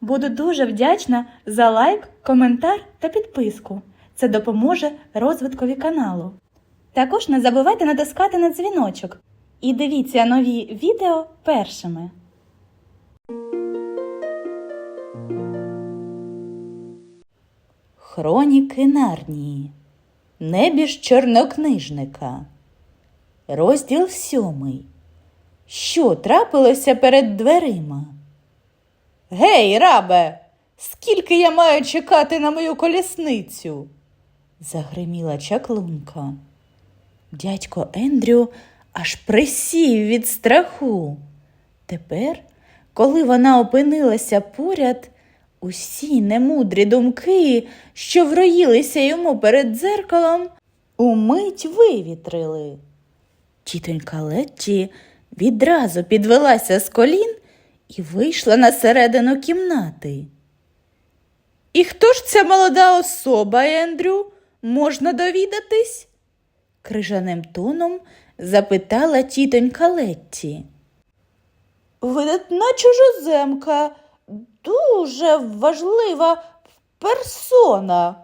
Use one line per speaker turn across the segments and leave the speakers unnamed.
Буду дуже вдячна за лайк, коментар та підписку. Це допоможе розвиткові каналу. Також не забувайте натискати на дзвіночок і дивіться нові відео першими. Хроніки Нарнії. Небіж чорнокнижника. Розділ сьомий. Що трапилося перед дверима? Гей, рабе, скільки я маю чекати на мою колісницю? загриміла чаклунка. Дядько Ендрю аж присів від страху. Тепер, коли вона опинилася поряд, усі немудрі думки, що вроїлися йому перед дзеркалом, умить вивітрили. Тітонька Летті відразу підвелася з колін і вийшла на середину кімнати. І хто ж ця молода особа, Ендрю? Можна довідатись? крижаним тоном запитала тітонька Летті. Видатна чужоземка, дуже важлива персона.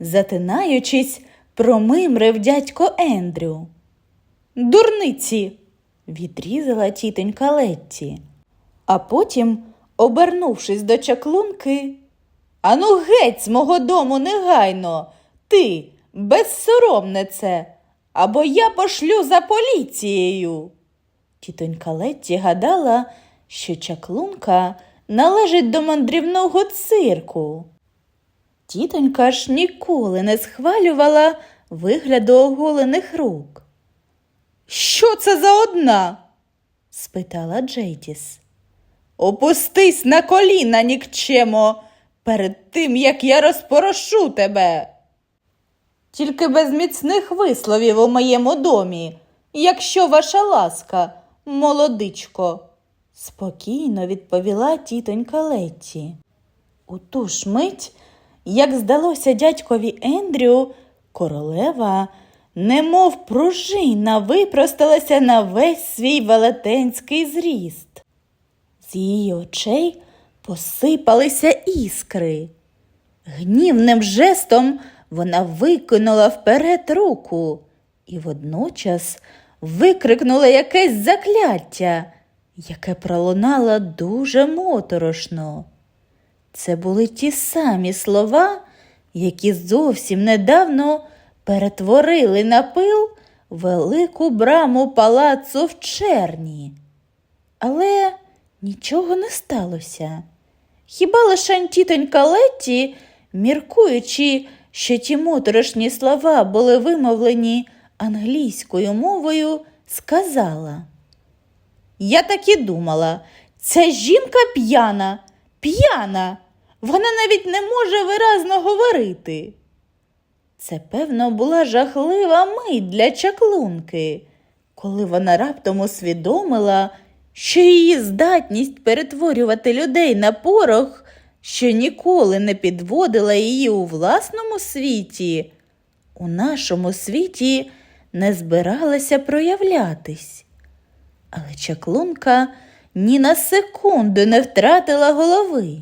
Затинаючись, промимрив дядько Ендрю. Дурниці, відрізала тітонька Летті. А потім, обернувшись до чаклунки, Ану геть з мого дому негайно, ти, безсоромнице, або я пошлю за поліцією. Тітонька Летті гадала, що чаклунка належить до мандрівного цирку. Тітонька ж ніколи не схвалювала вигляду оголених рук. Що це за одна? спитала Джейтіс. Опустись на коліна, нікчемо, перед тим, як я розпорошу тебе. Тільки без міцних висловів у моєму домі, якщо ваша ласка, молодичко, спокійно відповіла тітонька Летті. У ту ж мить, як здалося дядькові Ендрю, королева, немов пружина, випросталася на весь свій велетенський зріст. З її очей посипалися іскри. Гнівним жестом вона викинула вперед руку і водночас викрикнула якесь закляття, яке пролунало дуже моторошно. Це були ті самі слова, які зовсім недавно перетворили на пил велику браму палацу в черні. Але нічого не сталося. Хіба лише тітонька Летті, міркуючи, що ті моторошні слова були вимовлені англійською мовою, сказала. Я так і думала, ця жінка п'яна, п'яна, вона навіть не може виразно говорити. Це, певно, була жахлива мить для чаклунки, коли вона раптом усвідомила, що її здатність перетворювати людей на порох, що ніколи не підводила її у власному світі, у нашому світі не збиралася проявлятись. Але чаклунка ні на секунду не втратила голови.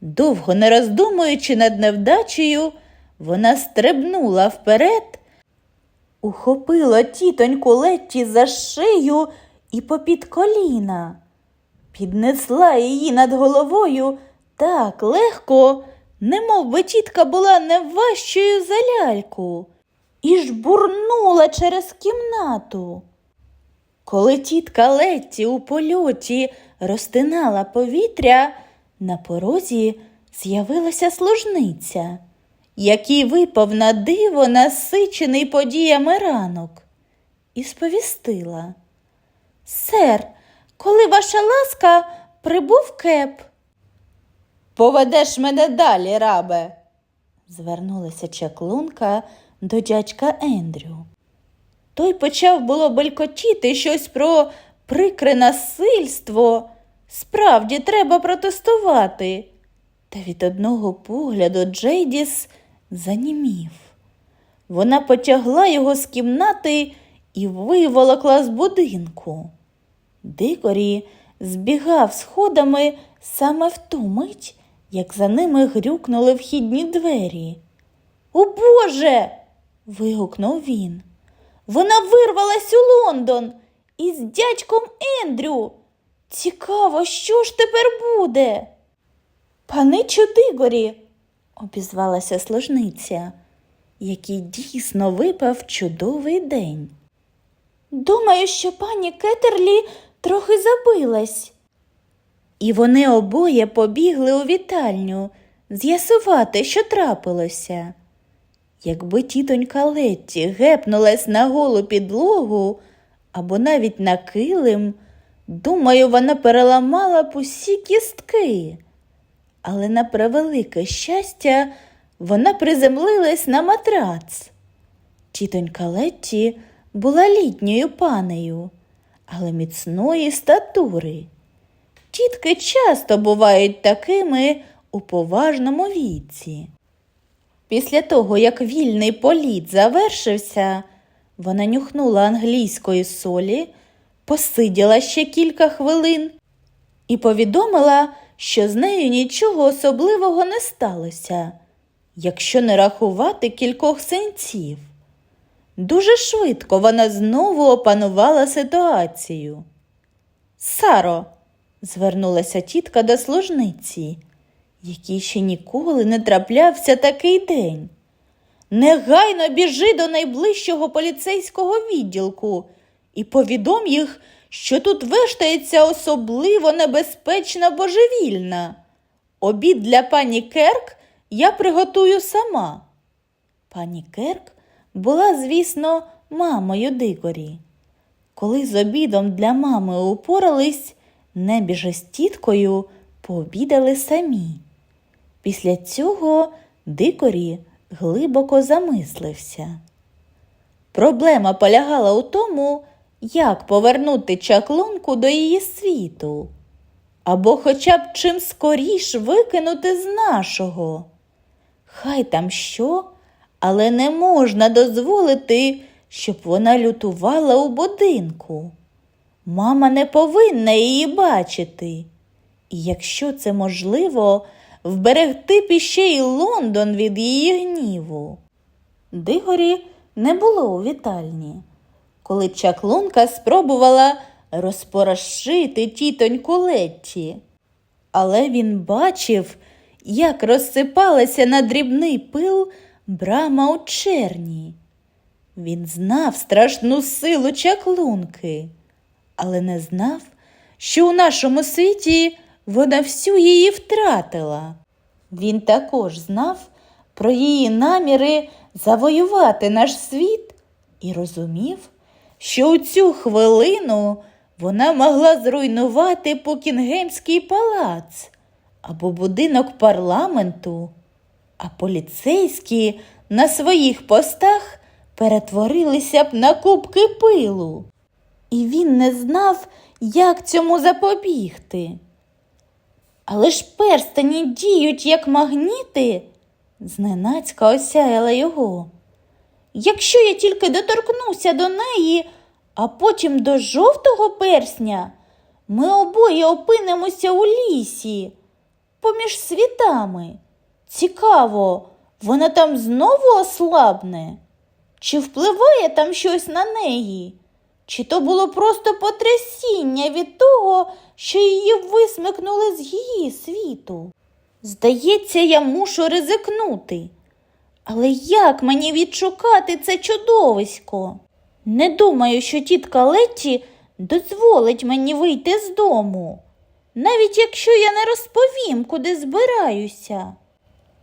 Довго не роздумуючи над невдачею, вона стрибнула вперед, ухопила тітоньку Летті за шию і попід коліна, піднесла її над головою так легко, немов би тітка була не важчою за ляльку, і жбурнула через кімнату. Коли тітка Летті у польоті розтинала повітря, на порозі з'явилася служниця, який випав на диво насичений подіями ранок, і сповістила. Сер, коли ваша ласка прибув кеп. Поведеш мене далі, рабе, звернулася чаклунка до дядька Ендрю. Той почав було белькотіти щось про прикре насильство. Справді треба протестувати. Та від одного погляду Джейдіс занімів. Вона потягла його з кімнати і виволокла з будинку. Дикорі збігав сходами саме в ту мить, як за ними грюкнули вхідні двері. О Боже. вигукнув він. Вона вирвалась у Лондон із дядьком Ендрю. Цікаво, що ж тепер буде? Паничу Дигорі, обізвалася служниця, який дійсно випав чудовий день. Думаю, що пані Кетерлі трохи забилась. І вони обоє побігли у вітальню з'ясувати, що трапилося. Якби тітонька Летті гепнулась на голу підлогу або навіть на килим, думаю, вона переламала б усі кістки. Але на превелике щастя, вона приземлилась на матрац. Тітонька Летті була літньою панею, але міцної статури. Тітки часто бувають такими у поважному віці. Після того, як вільний політ завершився, вона нюхнула англійської солі, посиділа ще кілька хвилин і повідомила, що з нею нічого особливого не сталося, якщо не рахувати кількох синців. Дуже швидко вона знову опанувала ситуацію. Саро, звернулася тітка до служниці, якій ще ніколи не траплявся такий день. Негайно біжи до найближчого поліцейського відділку і повідом їх, що тут вештається особливо небезпечна божевільна. Обід для пані Керк я приготую сама. Пані Керк була, звісно, мамою Дигорі. Коли з обідом для мами упорались, небіже з тіткою пообідали самі. Після цього Дикорі глибоко замислився. Проблема полягала у тому, як повернути чаклунку до її світу, або хоча б чим скоріш викинути з нашого. Хай там що, але не можна дозволити, щоб вона лютувала у будинку. Мама не повинна її бачити. І якщо це можливо, вберегти б іще й Лондон від її гніву. Дигорі не було у вітальні. Коли чаклунка спробувала розпорошити тітоньку Летті. Але він бачив, як розсипалася на дрібний пил брама у черні. Він знав страшну силу чаклунки, але не знав, що у нашому світі вона всю її втратила. Він також знав про її наміри завоювати наш світ і розумів, що у цю хвилину вона могла зруйнувати Покінгемський палац або будинок парламенту, а поліцейські на своїх постах перетворилися б на кубки пилу. І він не знав, як цьому запобігти. Але ж перстані діють як магніти, зненацька осяяла його. Якщо я тільки доторкнуся до неї, а потім до жовтого персня, ми обоє опинимося у лісі, поміж світами. Цікаво, вона там знову ослабне? Чи впливає там щось на неї? Чи то було просто потрясіння від того, що її висмикнули з її світу? Здається, я мушу ризикнути. Але як мені відшукати це чудовисько? Не думаю, що тітка Летті дозволить мені вийти з дому, навіть якщо я не розповім, куди збираюся.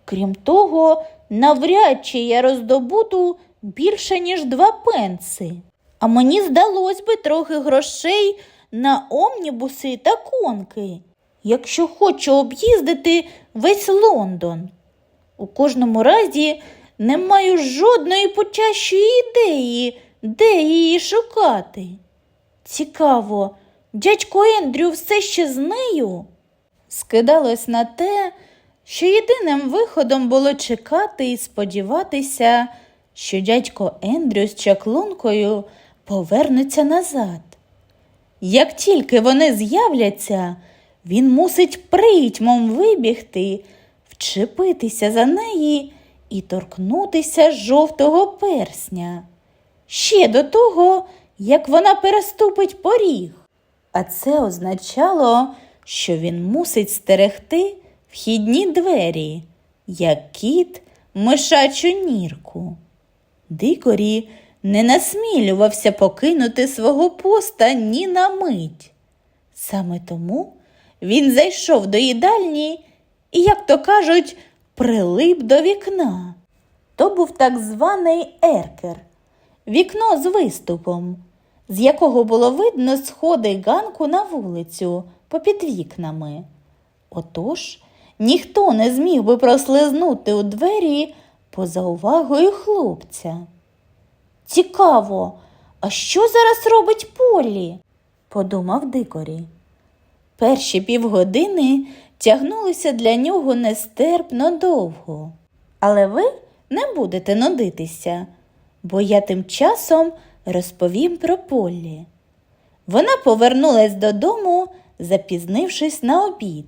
Крім того, навряд чи я роздобуду більше, ніж два пенси. А мені здалось би трохи грошей на омнібуси та конки, якщо хочу об'їздити весь Лондон. У кожному разі не маю жодної почащої ідеї, де її шукати. Цікаво, дядько Ендрю все ще з нею? Скидалось на те, що єдиним виходом було чекати і сподіватися, що дядько Ендрю з чаклункою повернуться назад. Як тільки вони з'являться, він мусить притьмом вибігти, вчепитися за неї і торкнутися жовтого персня. Ще до того, як вона переступить поріг. А це означало, що він мусить стерегти вхідні двері, як кіт мишачу нірку. Дикорі не насмілювався покинути свого поста ні на мить. Саме тому він зайшов до їдальні і, як то кажуть, прилип до вікна. То був так званий еркер, вікно з виступом, з якого було видно сходи ганку на вулицю попід вікнами. Отож, ніхто не зміг би прослизнути у двері поза увагою хлопця. Цікаво, а що зараз робить Полі? подумав Дикорі. Перші півгодини тягнулися для нього нестерпно довго. Але ви не будете нудитися, бо я тим часом розповім про Полі. Вона повернулась додому, запізнившись на обід,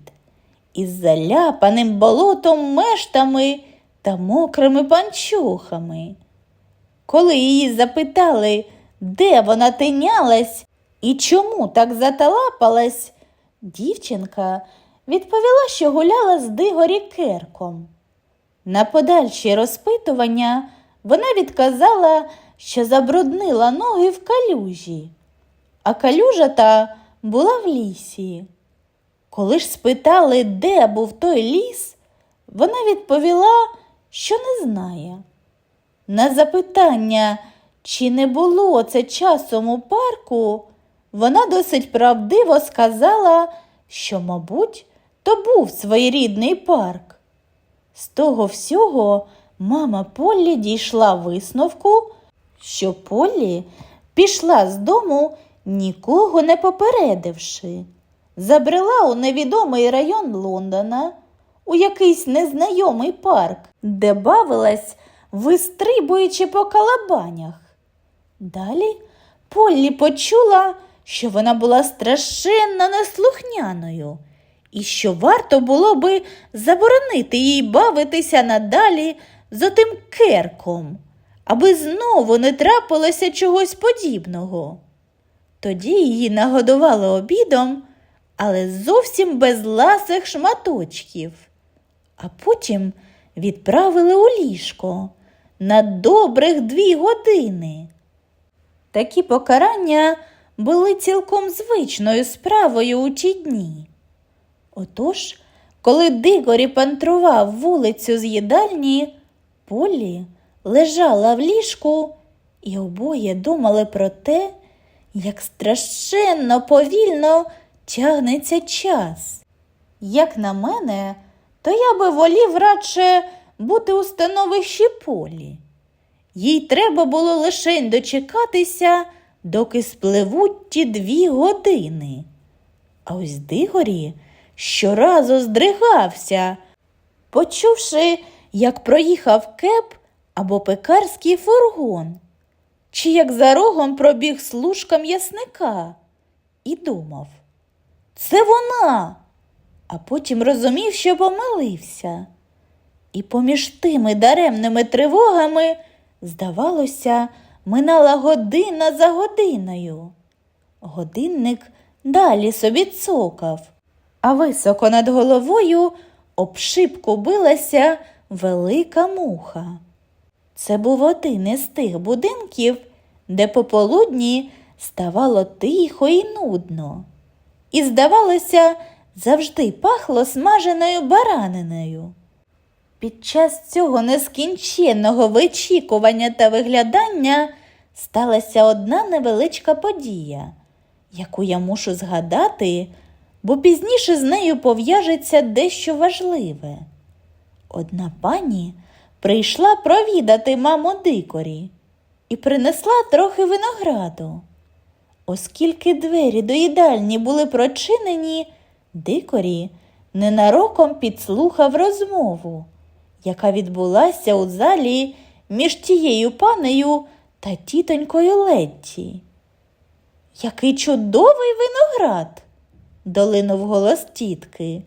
із заляпаним болотом мештами та мокрими панчохами. Коли її запитали, де вона тинялась і чому так заталапалась, дівчинка відповіла, що гуляла з Дигорі Керком. На подальші розпитування вона відказала, що забруднила ноги в калюжі, а калюжа та була в лісі. Коли ж спитали, де був той ліс, вона відповіла, що не знає. На запитання, чи не було це часом у парку, вона досить правдиво сказала, що, мабуть, то був своєрідний парк. З того всього мама Поллі дійшла висновку, що Поллі пішла з дому, нікого не попередивши, забрела у невідомий район Лондона, у якийсь незнайомий парк, де бавилась, вистрибуючи по калабанях. Далі Поллі почула, що вона була страшенно неслухняною і що варто було би заборонити їй бавитися надалі з отим керком, аби знову не трапилося чогось подібного. Тоді її нагодували обідом, але зовсім без ласих шматочків, а потім відправили у ліжко на добрих дві години. Такі покарання були цілком звичною справою у ті дні. Отож, коли Дигорі пантрував вулицю з їдальні, Полі лежала в ліжку, і обоє думали про те, як страшенно повільно тягнеться час. Як на мене, то я би волів радше бути у становищі полі. Їй треба було лише дочекатися, доки спливуть ті дві години. А ось Дигорі щоразу здригався, почувши, як проїхав кеп або пекарський фургон, чи як за рогом пробіг служка м'ясника, і думав це вона, а потім розумів, що помилився. І поміж тими даремними тривогами, здавалося, минала година за годиною. Годинник далі собі цокав, а високо над головою об шибку билася велика муха. Це був один із тих будинків, де пополудні ставало тихо і нудно, і, здавалося, завжди пахло смаженою бараниною. Під час цього нескінченного вичікування та виглядання сталася одна невеличка подія, яку я мушу згадати, бо пізніше з нею пов'яжеться дещо важливе. Одна пані прийшла провідати маму дикорі і принесла трохи винограду. Оскільки двері до їдальні були прочинені, дикорі ненароком підслухав розмову, яка відбулася у залі між тією панею та тітонькою Летті. який чудовий виноград, долинув голос тітки.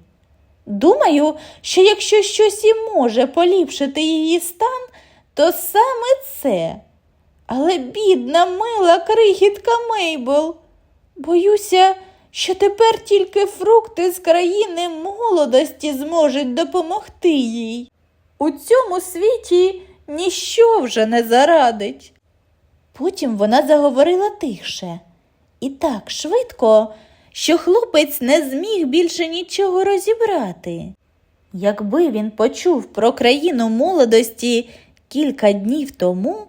Думаю, що якщо щось і може поліпшити її стан, то саме це. Але бідна, мила крихітка Мейбл. Боюся, що тепер тільки фрукти з країни молодості зможуть допомогти їй. У цьому світі ніщо вже не зарадить. Потім вона заговорила тихше і так швидко, що хлопець не зміг більше нічого розібрати. Якби він почув про країну молодості кілька днів тому,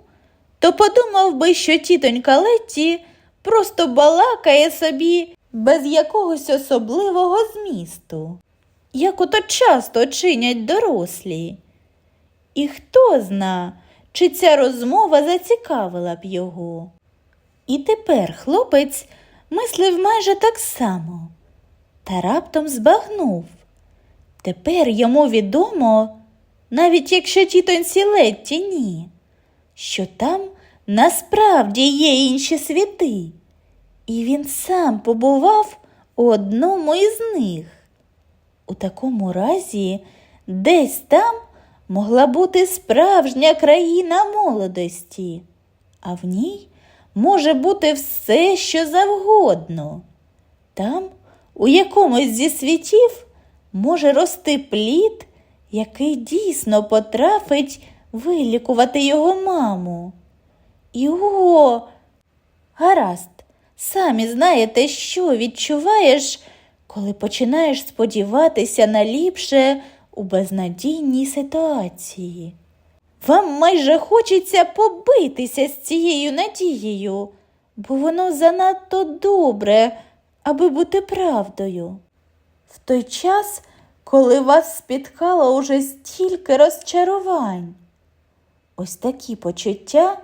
то подумав би, що тітонька Летті просто балакає собі без якогось особливого змісту, як ото часто чинять дорослі. І хто зна, чи ця розмова зацікавила б його. І тепер хлопець мислив майже так само, та раптом збагнув. Тепер йому відомо, навіть якщо тітоньці Летті ні, що там насправді є інші світи, і він сам побував у одному із них. У такому разі, десь там могла бути справжня країна молодості, а в ній може бути все, що завгодно. Там, у якомусь зі світів, може рости плід, який дійсно потрафить вилікувати його маму. І о, гаразд, самі знаєте, що відчуваєш, коли починаєш сподіватися на ліпше у безнадійній ситуації. Вам майже хочеться побитися з цією надією, бо воно занадто добре, аби бути правдою. В той час, коли вас спіткало уже стільки розчарувань. Ось такі почуття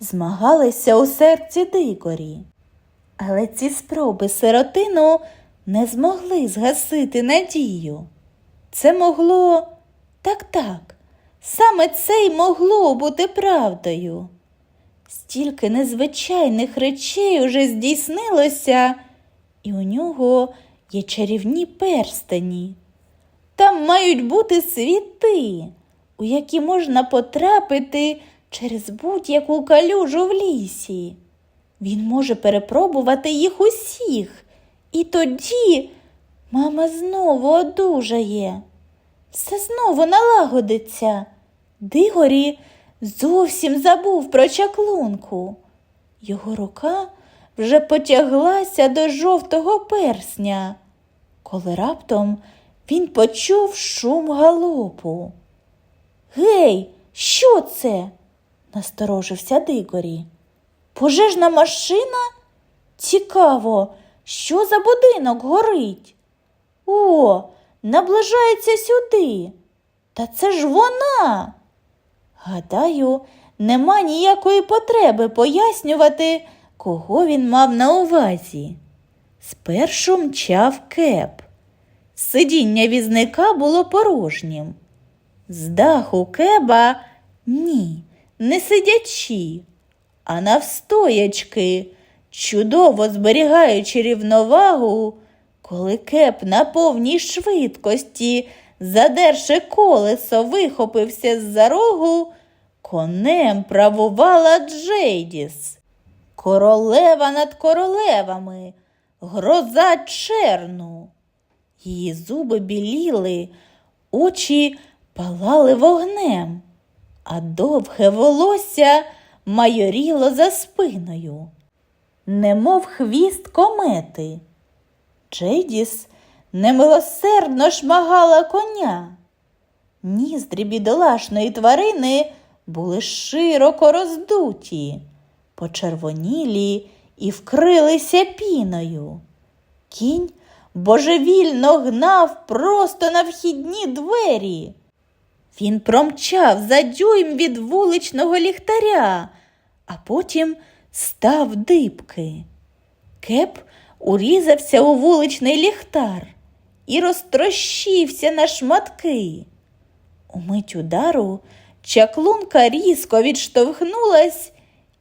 змагалися у серці Дигорі. Але ці спроби сиротину не змогли згасити надію. Це могло так так, саме це й могло бути правдою. Стільки незвичайних речей уже здійснилося, і у нього є чарівні перстені. Там мають бути світи, у які можна потрапити через будь-яку калюжу в лісі. Він може перепробувати їх усіх, і тоді мама знову одужає. Все знову налагодиться. Дигорі зовсім забув про чаклунку. Його рука вже потяглася до жовтого персня, коли раптом він почув шум галопу. Гей, що це? Насторожився Дигорі. Пожежна машина? Цікаво, що за будинок горить? О, наближається сюди. Та це ж вона. Гадаю, нема ніякої потреби пояснювати, кого він мав на увазі. Спершу мчав кеп. Сидіння візника було порожнім. З даху кеба ні, не сидячи, а навстоячки, чудово зберігаючи рівновагу, коли кеп на повній швидкості, задерши колесо, вихопився з-за рогу, конем правувала Джейдіс. Королева над королевами, гроза черну. Її зуби біліли, очі палали вогнем, а довге волосся майоріло за спиною, немов хвіст комети. Джейдіс немилосердно шмагала коня. Ніздрі бідолашної тварини були широко роздуті, почервонілі і вкрилися піною. Кінь божевільно гнав просто на вхідні двері. Він промчав за дюйм від вуличного ліхтаря, а потім став дибки. Кеп урізався у вуличний ліхтар і розтрощився на шматки. Умить удару чаклунка різко відштовхнулась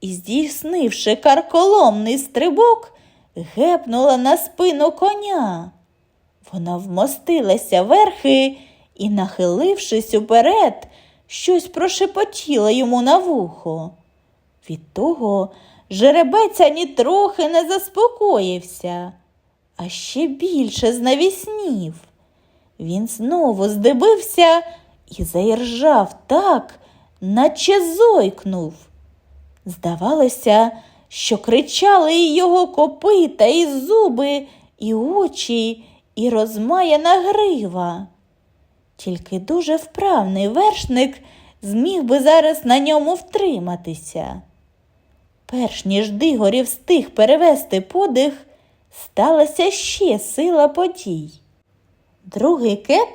і, здійснивши карколомний стрибок, гепнула на спину коня. Вона вмостилася верхи і, нахилившись уперед, щось прошепотіла йому на вухо. Від того жеребець ані трохи не заспокоївся, а ще більше знавіснів. Він знову здивився і заіржав так, наче зойкнув. Здавалося, що кричали і його копита, і зуби, і очі, і розмаяна грива. Тільки дуже вправний вершник зміг би зараз на ньому втриматися. Перш ніж Дигорі встиг перевести подих, сталася ще сила подій. Другий кеп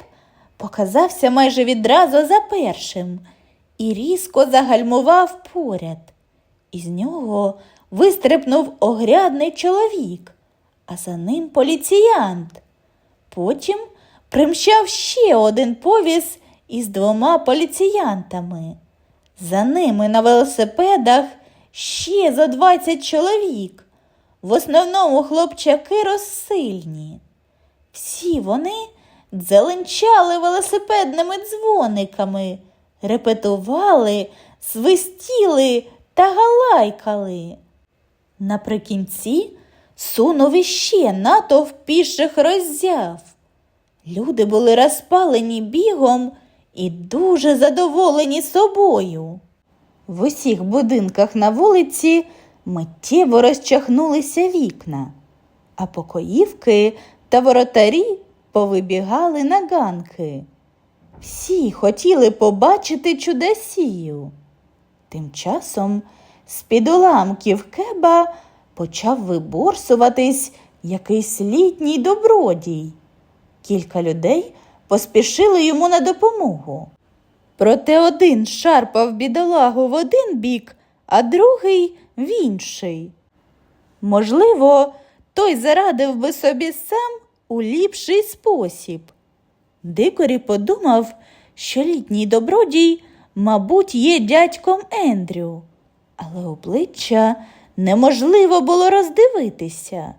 показався майже відразу за першим і різко загальмував поряд. Із нього вистрибнув огрядний чоловік, а за ним поліціянт. Потім примчав ще один повіз із двома поліціянтами. За ними на велосипедах ще за двадцять чоловік, в основному хлопчаки розсильні. Всі вони дзеленчали велосипедними дзвониками, репетували, свистіли та галайкали. Наприкінці сунув іще натовп піших роззяв. Люди були розпалені бігом і дуже задоволені собою. В усіх будинках на вулиці миттєво розчахнулися вікна, а покоївки та воротарі повибігали на ганки. Всі хотіли побачити чудесію. Тим часом з-під уламків кеба почав виборсуватись якийсь літній добродій. Кілька людей поспішили йому на допомогу. Проте один шарпав бідолагу в один бік, а другий в інший. Можливо, той зарадив би собі сам у ліпший спосіб. Дикорі подумав, що літній добродій, мабуть, є дядьком Ендрю, але обличчя неможливо було роздивитися.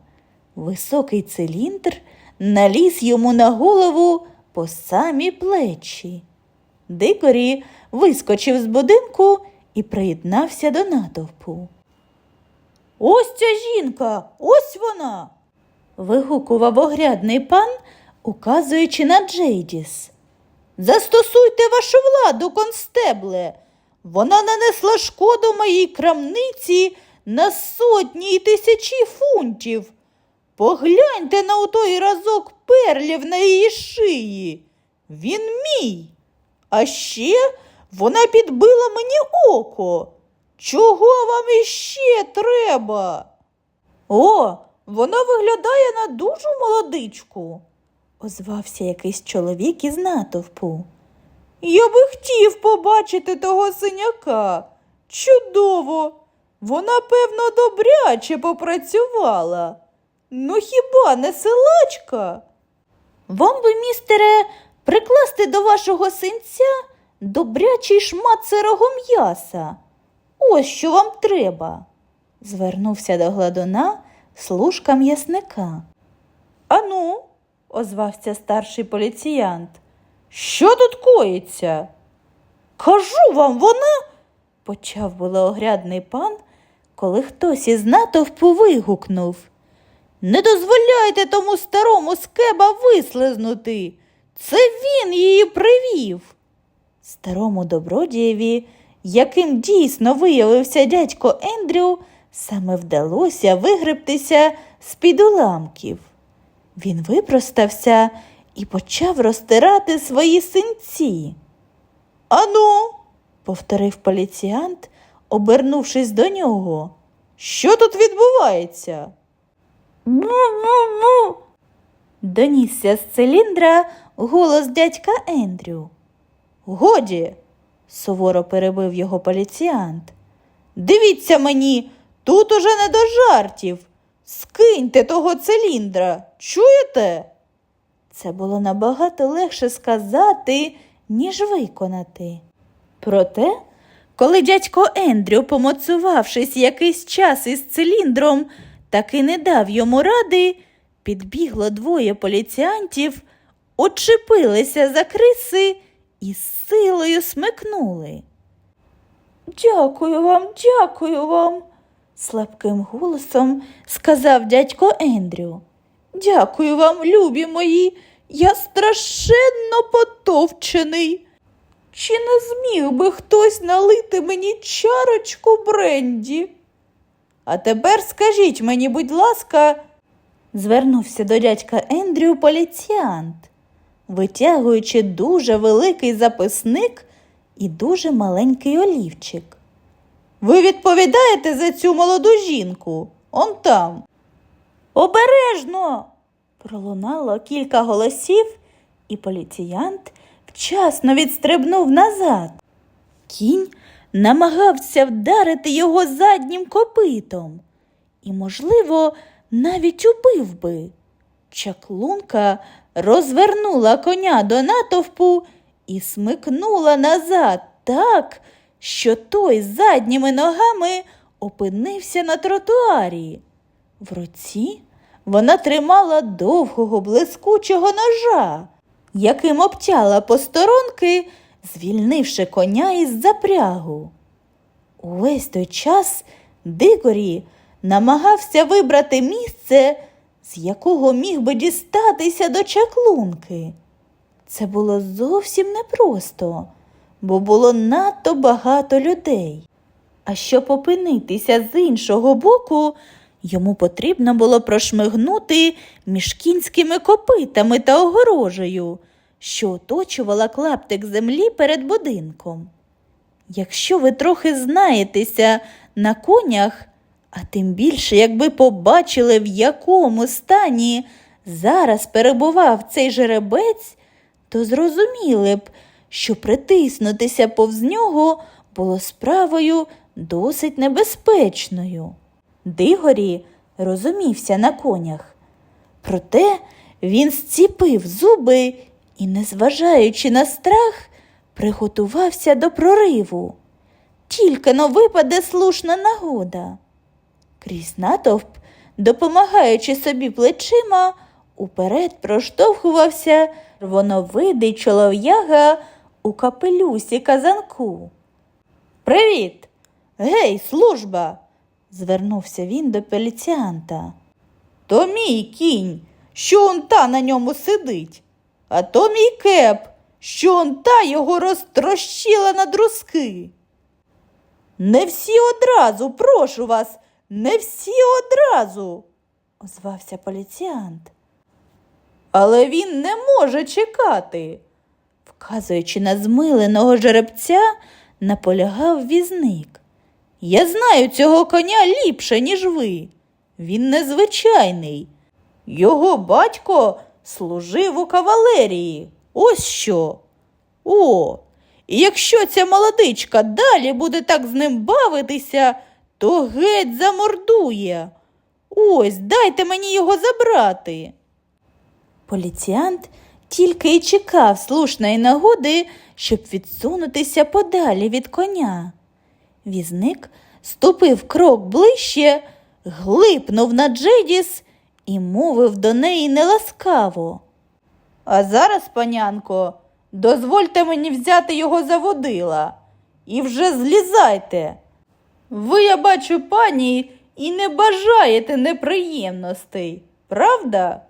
Високий циліндр наліз йому на голову по самі плечі. Дикорі вискочив з будинку і приєднався до натовпу. Ось ця жінка, ось вона. вигукував огрядний пан, указуючи на Джейдіс. Застосуйте вашу владу, констебле. Вона нанесла шкоду моїй крамниці на сотні і тисячі фунтів. Погляньте на отой разок перлів на її шиї. Він мій. А ще вона підбила мені око. Чого вам іще треба? О, вона виглядає на дуже молодичку, озвався якийсь чоловік із натовпу. Я би хотів побачити того синяка. Чудово! Вона, певно, добряче попрацювала. Ну хіба не силачка? Вам би, містере, прикласти до вашого синця добрячий шмат сирого м'яса. Ось що вам треба, звернувся до гладуна служка м'ясника. Ану, озвався старший поліціянт. Що тут коїться? Кажу вам, вона, почав було огрядний пан, коли хтось із натовпу вигукнув. Не дозволяйте тому старому скеба вислизнути. Це він її привів. Старому добродієві, яким дійсно виявився дядько Ендрю, саме вдалося вигребтися з-під уламків. Він випростався і почав розтирати свої синці. Ану, повторив поліціянт, обернувшись до нього. Що тут відбувається? Бу-бу-бу. Донісся з циліндра голос дядька Ендрю. Годі, суворо перебив його поліціянт. Дивіться мені, тут уже не до жартів. Скиньте того циліндра, чуєте? Це було набагато легше сказати, ніж виконати. Проте, коли дядько Ендрю, помоцувавшись якийсь час із циліндром, таки не дав йому ради, підбігло двоє поліціянтів, очепилися за криси і з силою смикнули. Дякую вам, дякую вам, слабким голосом сказав дядько Ендрю. Дякую вам, любі мої, я страшенно потовчений. Чи не зміг би хтось налити мені чарочку бренді? А тепер скажіть мені, будь ласка, звернувся до дядька Ендрю поліціянт, витягуючи дуже великий записник і дуже маленький олівчик. Ви відповідаєте за цю молоду жінку? Он там. Обережно. пролунало кілька голосів, і поліціянт вчасно відстрибнув назад. Кінь намагався вдарити його заднім копитом і, можливо, навіть убив би. Чаклунка розвернула коня до натовпу і смикнула назад так, що той задніми ногами опинився на тротуарі. В руці вона тримала довгого блискучого ножа, яким обтяла посторонки, звільнивши коня із запрягу. Увесь той час Дикорі намагався вибрати місце, з якого міг би дістатися до чаклунки. Це було зовсім непросто, бо було надто багато людей. А щоб опинитися з іншого боку, йому потрібно було прошмигнути між кінськими копитами та огорожею, що оточувала клаптик землі перед будинком. Якщо ви трохи знаєтеся на конях, а тим більше, якби побачили, в якому стані зараз перебував цей жеребець, то зрозуміли б, що притиснутися повз нього було справою досить небезпечною. Дигорі розумівся на конях. Проте він зціпив зуби і, незважаючи на страх, приготувався до прориву. Тільки но випаде слушна нагода. Крізь натовп, допомагаючи собі плечима, уперед проштовхувався рвоновидий чолов'яга у капелюсі казанку. Привіт! Гей, служба! звернувся він до поліціянта. То мій кінь, що он та на ньому сидить, а то мій кеп, що он та його розтрощила на друзки. Не всі одразу, прошу вас, не всі одразу, озвався поліціянт. Але він не може чекати. Вказуючи на змиленого жеребця, наполягав візник. Я знаю цього коня ліпше, ніж ви. Він незвичайний. Його батько служив у кавалерії. Ось що. О, і якщо ця молодичка далі буде так з ним бавитися, то геть замордує. Ось, дайте мені його забрати. Поліціянт тільки й чекав слушної нагоди, щоб відсунутися подалі від коня. Візник ступив крок ближче, глипнув на Джедіс і мовив до неї неласкаво. А зараз, панянко, дозвольте мені взяти його за водила і вже злізайте. Ви, я бачу, пані, і не бажаєте неприємностей, правда?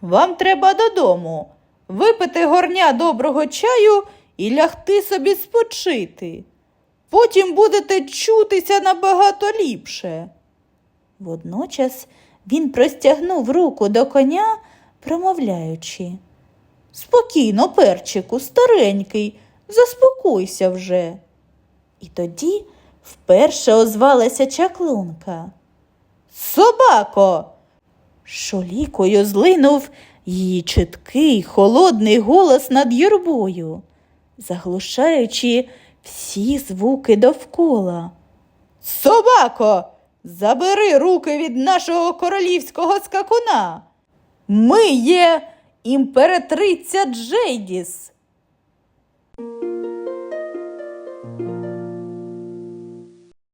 Вам треба додому, випити горня доброго чаю і лягти собі спочити. Потім будете чутися набагато ліпше. Водночас він простягнув руку до коня, промовляючи. Спокійно, перчику, старенький, заспокойся вже. І тоді вперше озвалася чаклунка. Собако! Шолікою злинув її чіткий, холодний голос над юрбою, заглушаючи всі звуки довкола. Собако, забери руки від нашого королівського скакуна. Ми є імператриця Джейдіс.